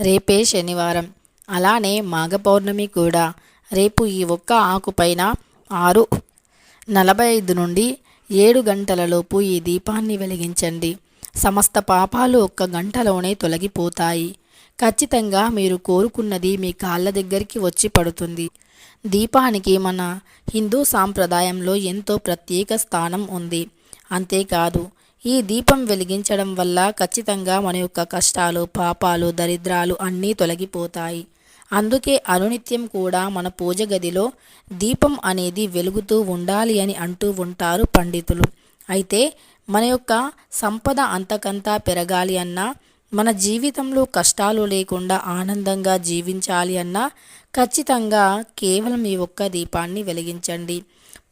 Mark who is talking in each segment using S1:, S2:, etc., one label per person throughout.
S1: రేపే శనివారం. అలానే మాఘ పౌర్ణమి కూడా. రేపు ఈ ఒక్క ఆకుపైన ఆరు నలభై ఐదు నుండి ఏడు గంటలలోపు ఈ దీపాన్ని వెలిగించండి. సమస్త పాపాలు ఒక్క గంటలోనే తొలగిపోతాయి. ఖచ్చితంగా మీరు కోరుకున్నది మీ కాళ్ళ దగ్గరికి వచ్చి పడుతుంది. దీపానికి మన హిందూ సాంప్రదాయంలో ఎంతో ప్రత్యేక స్థానం ఉంది. అంతేకాదు ఈ దీపం వెలిగించడం వల్ల ఖచ్చితంగా మన యొక్క కష్టాలు పాపాలు దరిద్రాలు అన్నీ తొలగిపోతాయి. అందుకే అనునిత్యం కూడా మన పూజ గదిలో దీపం అనేది వెలుగుతూ ఉండాలి అని అంటూ ఉంటారు పండితులు. అయితే మన యొక్క సంపద అంతకంతా పెరగాలి అన్నా మన జీవితంలో కష్టాలు లేకుండా ఆనందంగా జీవించాలి అన్నా ఖచ్చితంగా కేవలం ఈ ఒక్క దీపాన్ని వెలిగించండి.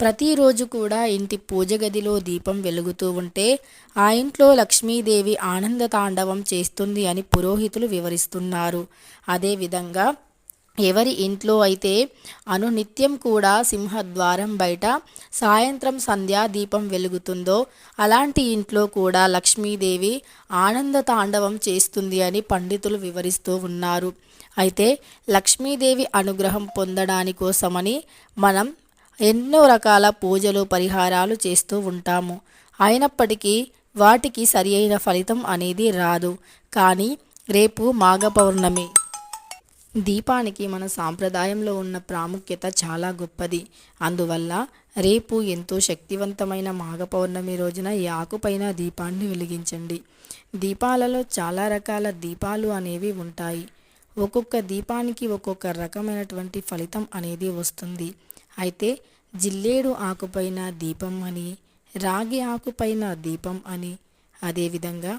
S1: ప్రతిరోజు కూడా ఇంటి పూజ గదిలో దీపం వెలుగుతూ ఉంటే ఆ ఇంట్లో లక్ష్మీదేవి ఆనంద తాండవం చేస్తుంది అని పురోహితులు వివరిస్తున్నారు. అదేవిధంగా ఎవరి ఇంట్లో అయితే అనునిత్యం కూడా సింహద్వారం బయట సాయంత్రం సంధ్యా దీపం వెలుగుతుందో అలాంటి ఇంట్లో కూడా లక్ష్మీదేవి ఆనంద తాండవం చేస్తుంది అని పండితులు వివరిస్తూ ఉన్నారు. అయితే లక్ష్మీదేవి అనుగ్రహం పొందడాని కోసమని మనం ఎన్నో రకాల పూజలు పరిహారాలు చేస్తూ ఉంటాము. అయినప్పటికీ వాటికి సరి అయిన ఫలితం అనేది రాదు. కానీ రేపు మాఘ పౌర్ణమి దీపానికి మన సాంప్రదాయంలో ఉన్న ప్రాముఖ్యత చాలా గొప్పది. అందువల్ల రేపు ఎంతో శక్తివంతమైన మాఘ పౌర్ణమి రోజున ఈ ఆకుపైన దీపాన్ని వెలిగించండి. దీపాలలో చాలా రకాల దీపాలు అనేవి ఉంటాయి. ఒక్కొక్క దీపానికి ఒక్కొక్క రకమైనటువంటి ఫలితం అనేది వస్తుంది. అయితే జిల్లేడు ఆకుపైన దీపం అని రాగి ఆకుపైన దీపం అని అదేవిధంగా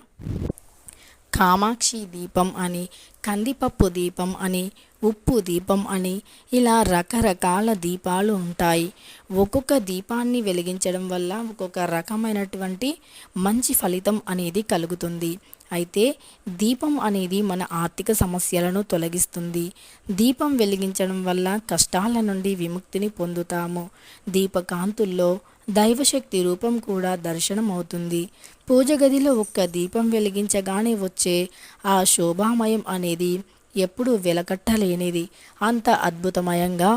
S1: కామాక్షి దీపం అని కందిపప్పు దీపం అని ఉప్పు దీపం అని ఇలా రకరకాల దీపాలు ఉంటాయి. ఒక్కొక్క దీపాన్ని వెలిగించడం వల్ల ఒక్కొక్క రకమైనటువంటి మంచి ఫలితం అనేది కలుగుతుంది. అయితే దీపం అనేది మన ఆర్థిక సమస్యలను తొలగిస్తుంది. దీపం వెలిగించడం వల్ల కష్టాల నుండి విముక్తిని పొందుతాము. దీపకాంతుల్లో దైవశక్తి రూపం కూడా దర్శనం అవుతుంది పూజ గదిలో ఒక్క దీపం వెలిగించగానే వచ్చే ఆ శోభామయం అనేది ఎప్పుడూ వెలకట్టలేనిది. అంత అద్భుతమయంగా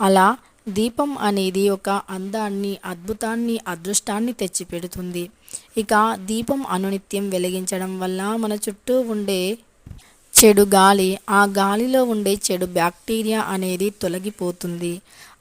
S1: అలా దీపం అనేది ఒక అందాన్ని అద్భుతాన్ని అదృష్టాన్ని తెచ్చిపెడుతుంది. ఇక దీపం అనునిత్యం వెలిగించడం వల్ల మన చుట్టూ ఉండే చెడు గాలి ఆ గాలిలో ఉండే చెడు బ్యాక్టీరియా అనేది తొలగిపోతుంది.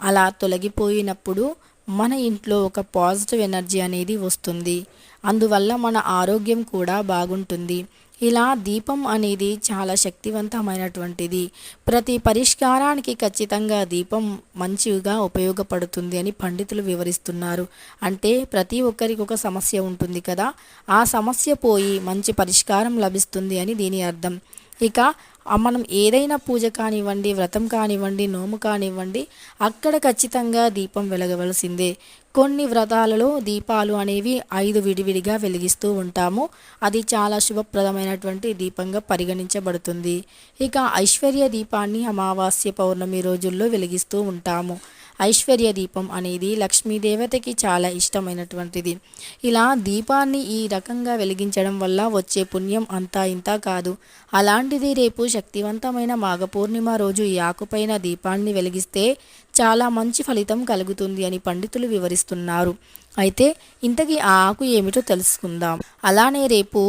S1: అలా తొలగిపోయినప్పుడు మన ఇంట్లో ఒక పాజిటివ్ ఎనర్జీ అనేది వస్తుంది. అందువల్ల మన ఆరోగ్యం కూడా బాగుంటుంది. ఇలా దీపం అనేది చాలా శక్తివంతమైనటువంటిది. ప్రతి పరిష్కారానికి ఖచ్చితంగా దీపం మంచిగా ఉపయోగపడుతుంది అని పండితులు వివరిస్తున్నారు. అంటే ప్రతి ఒక్కరికి ఒక సమస్య ఉంటుంది కదా? ఆ సమస్య పోయి మంచి పరిష్కారం లభిస్తుంది అని దీని అర్థం. ఇక మనం ఏదైనా పూజ కానివ్వండి వ్రతం కానివ్వండి నోము కానివ్వండి అక్కడ ఖచ్చితంగా దీపం వెలగవలసిందే. కొన్ని వ్రతాలలో దీపాలు అనేవి ఐదు విడివిడిగా వెలిగిస్తూ ఉంటాము. అది చాలా శుభప్రదమైనటువంటి దీపంగా పరిగణించబడుతుంది. ఇక ఐశ్వర్య దీపాన్ని అమావాస్య పౌర్ణమి రోజుల్లో వెలిగిస్తూ ఉంటాము. ఐశ్వర్య దీపం అనేది లక్ష్మీదేవతకి చాలా ఇష్టమైనటువంటిది. ఇలా దీపాన్ని ఈ రకంగా వెలిగించడం వల్ల వచ్చే పుణ్యం అంతా ఇంత కాదు. అలాంటిది రేపు శక్తివంతమైన మాఘ పూర్ణిమ రోజు ఈ ఆకుపైన దీపాన్ని వెలిగిస్తే చాలా మంచి ఫలితం కలుగుతుంది అని పండితులు వివరిస్తున్నారు. అయితే ఇంతకీ ఆ ఆకు ఏమిటో తెలుసుకుందాం. అలానే రేపు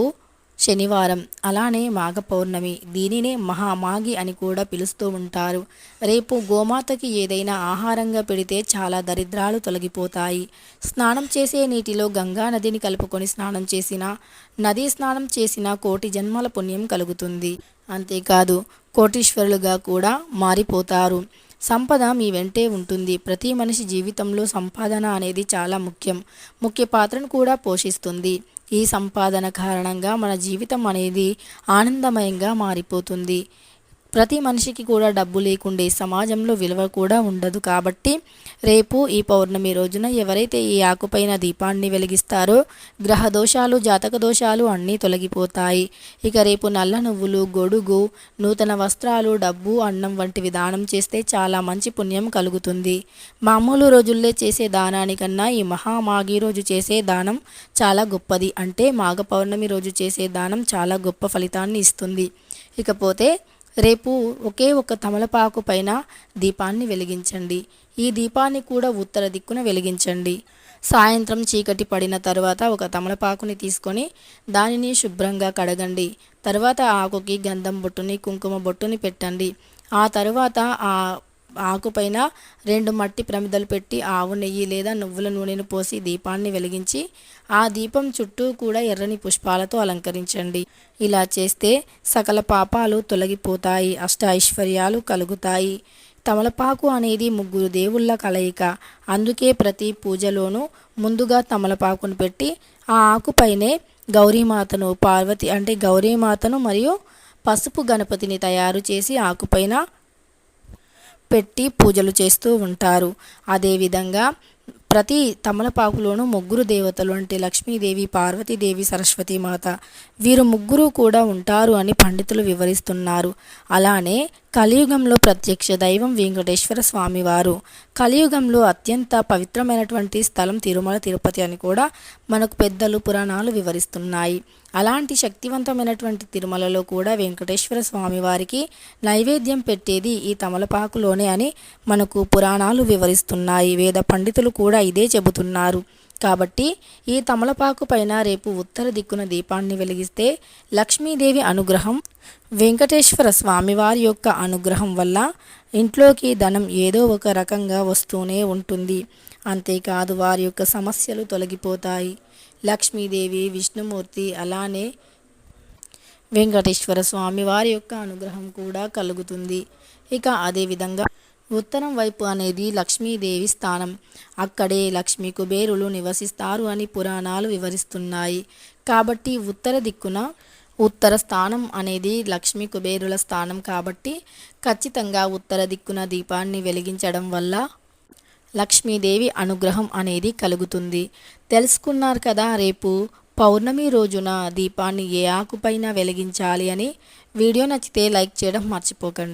S1: శనివారం. అలానే మాఘ పౌర్ణమి దీనినే మహామాగి అని కూడా పిలుస్తూ ఉంటారు. రేపు గోమాతకి ఏదైనా ఆహారంగా పెడితే చాలా దరిద్రాలు తొలగిపోతాయి. స్నానం చేసే నీటిలో గంగా నదిని కలుపుకొని స్నానం చేసినా నదీ స్నానం చేసిన కోటి జన్మల పుణ్యం కలుగుతుంది. అంతేకాదు కోటీశ్వరులుగా కూడా మారిపోతారు. సంపద మీ వెంటే ఉంటుంది. ప్రతి మనిషి జీవితంలో సంపాదన అనేది చాలా ముఖ్యం. ముఖ్య పాత్రను కూడా పోషిస్తుంది. ఈ సంపాదన కారణంగా మన జీవితం అనేది ఆనందమయంగా మారిపోతుంది. ప్రతి మనిషికి కూడా డబ్బు లేకుండే సమాజంలో విలువ కూడా ఉండదు కాబట్టి రేపు ఈ పౌర్ణమి రోజున ఎవరైతే ఈ ఆకుపైన దీపాన్ని వెలిగిస్తారో గ్రహ దోషాలు జాతక దోషాలు అన్నీ తొలగిపోతాయి. ఇక రేపు నల్ల నువ్వులు గొడుగు నూతన వస్త్రాలు డబ్బు అన్నం వంటివి దానం చేస్తే చాలా మంచి పుణ్యం కలుగుతుంది. మామూలు రోజుల్లో చేసే దానానికన్నా ఈ మహామాగి రోజు చేసే దానం చాలా గొప్పది. అంటే మాఘ పౌర్ణమి రోజు చేసే దానం చాలా గొప్ప ఫలితాన్ని ఇస్తుంది. ఇకపోతే రేపు ఒకే ఒక తమలపాకు పైన దీపాన్ని వెలిగించండి. ఈ దీపాన్ని కూడా ఉత్తర దిక్కున వెలిగించండి. సాయంత్రం చీకటి పడిన తర్వాత ఒక తమలపాకుని తీసుకొని దానిని శుభ్రంగా కడగండి. తర్వాత ఆకుకి గంధం బొట్టుని కుంకుమ బొట్టుని పెట్టండి. ఆ తర్వాత ఆ ఆకుపైన రెండు మట్టి ప్రమిదలు పెట్టి ఆవు నెయ్యి లేదా నువ్వుల నూనెను పోసి దీపాన్ని వెలిగించి ఆ దీపం చుట్టూ కూడా ఎర్రని పుష్పాలతో అలంకరించండి. ఇలా చేస్తే సకల పాపాలు తొలగిపోతాయి అష్ట ఐశ్వర్యాలు కలుగుతాయి. తమలపాకు అనేది ముగ్గురు దేవుళ్ళ కలయిక. అందుకే ప్రతి పూజలోనూ ముందుగా తమలపాకును పెట్టి ఆ ఆకుపైనే గౌరీమాతను పార్వతి అంటే గౌరీమాతను మరియు పసుపు గణపతిని తయారు చేసి ఆకుపైన పెట్టి పూజలు చేస్తూ ఉంటారు. అదేవిధంగా ప్రతి తమలపాకులోనూ ముగ్గురు దేవతలు అంటే లక్ష్మీదేవి పార్వతీదేవి సరస్వతి మాత వీరు ముగ్గురు కూడా ఉంటారు అని పండితులు వివరిస్తున్నారు. అలానే కలియుగంలో ప్రత్యక్ష దైవం వెంకటేశ్వర స్వామివారు. కలియుగంలో అత్యంత పవిత్రమైనటువంటి స్థలం తిరుమల తిరుపతి అని కూడా మనకు పెద్దలు పురాణాలు వివరిస్తున్నాయి. అలాంటి శక్తివంతమైనటువంటి తిరుమలలో కూడా వెంకటేశ్వర స్వామి వారికి నైవేద్యం పెట్టేది ఈ తమలపాకులోనే అని మనకు పురాణాలు వివరిస్తున్నాయి. వేద పండితులు కూడా ఇదే చెబుతున్నారు. కాబట్టి ఈ తమలపాకు పైన రేపు ఉత్తర దిక్కున దీపాన్ని వెలిగిస్తే లక్ష్మీదేవి అనుగ్రహం వెంకటేశ్వర స్వామివారి యొక్క అనుగ్రహం వల్ల ఇంట్లోకి ధనం ఏదో ఒక రకంగా వస్తూనే ఉంటుంది. అంతేకాదు వారి యొక్క సమస్యలు తొలగిపోతాయి. లక్ష్మీదేవి విష్ణుమూర్తి అలానే వెంకటేశ్వర స్వామి వారి యొక్క అనుగ్రహం కూడా కలుగుతుంది. ఇక అదేవిధంగా ఉత్తరం వైపు అనేది లక్ష్మీదేవి స్థానం. అక్కడే లక్ష్మీ కుబేరులు నివసిస్తారు అని పురాణాలు వివరిస్తున్నాయి. కాబట్టి ఉత్తర దిక్కున ఉత్తర స్థానం అనేది లక్ష్మీ కుబేరుల స్థానం కాబట్టి ఖచ్చితంగా ఉత్తర దిక్కున దీపాన్ని వెలిగించడం వల్ల లక్ష్మీదేవి అనుగ్రహం అనేది కలుగుతుంది. తెలుసుకున్నారు కదా రేపు పౌర్ణమి రోజున దీపాన్ని ఏ ఆకుపైన వెలిగించాలి అని? వీడియో నచ్చితే లైక్ చేయడం మర్చిపోకండి.